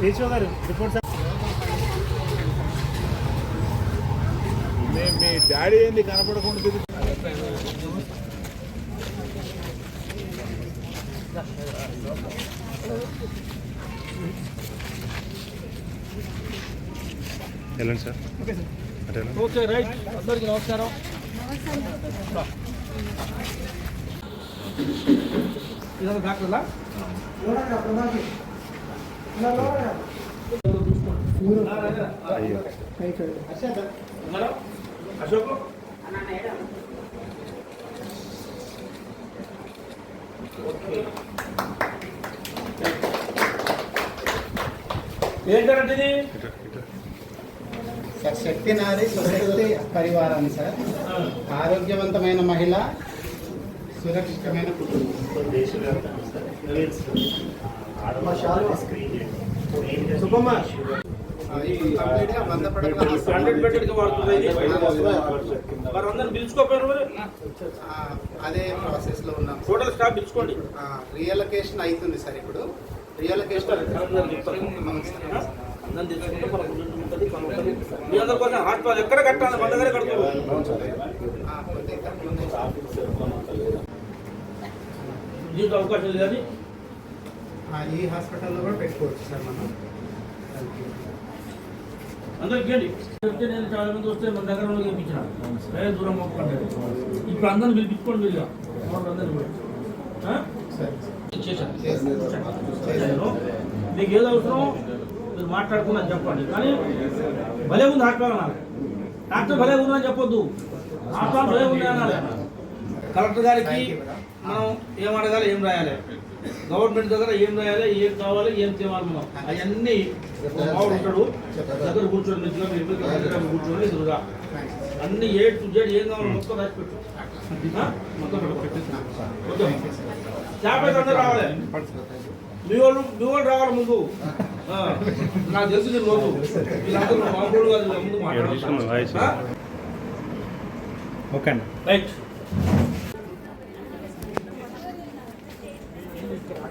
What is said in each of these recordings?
DSO గారు report మీ మీ daddy ఏంది కనపడకుండా వెళ్ళండి సార్. Okay right. అందరికి నమస్కారం. ఇదొక డాక్టర్లా? అయ్యో అశోక్ ఏంటంటే ఇది సార్ శక్తి నారి స్వశక్తి పరివారాన్ని సార్. ఆరోగ్యవంతమైన మహిళ సురక్షితమైన కుటుంబం. సుబ్బమ్మ. అది ప్రాసెస్లో ఉన్నాం. Total staff పిలుచుకోండి. రియలొకేషన్ అవుతుంది సార్ ఇప్పుడు. రియలొకేషన్. మీ అందరి కోసం హాస్పిటల్ ఎక్కడ కట్టాలి? మన దగ్గర కడుతుంది దీంట్లో అవకాశం లేదు కానీ ఈ హాస్పిటల్లో కూడా పెట్టుకోవచ్చు సార్ మనం. అందరికి చెప్తే నేను చాలా మంది వస్తే మన దగ్గర వాళ్ళకి ఇప్పించిన వేరే దూరం పంపుకుంటారు ఇప్పుడు అందరిని పిలిపించుకోండి మీరు అందరిని కూడా. చేశాను. మీకు ఏది అవసరం మీరు మాట్లాడుకున్నా చెప్పండి. కానీ భలే ఉంది హాస్పిటల్ అనాలి. డాక్టర్ భలే ఉందని చెప్పొద్దు. హాస్పిటల్ భలే ఉంది అనాలి. కలెక్టర్ గారికి మనం ఏం అడగాలి ఏం రాయాలి? గవర్నమెంట్ దగ్గర ఏం రాయాలి ఏం కావాలి ఏం తేవాలి మనం? అవన్నీ మావాడు ఉంటాడు దగ్గర కూర్చొని మీరు కూర్చొని ఎదురుగా. అన్ని ఏ టు జెడ్ ఏం కావాలో మొత్తం రాసి పెట్టు. ఆ? మొత్తం యాభై అందరూ రావాలి. మీ వాళ్ళు మీ వాళ్ళు రావాలి ముందు. ఆ, నాకు తెలుసు నేను లోపు వీళ్ళందరూ మామూలు కాదు వీళ్ళ ముందు మాట్లాడాలి ఓకే అండి.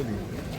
మీరు వెళ్ళండి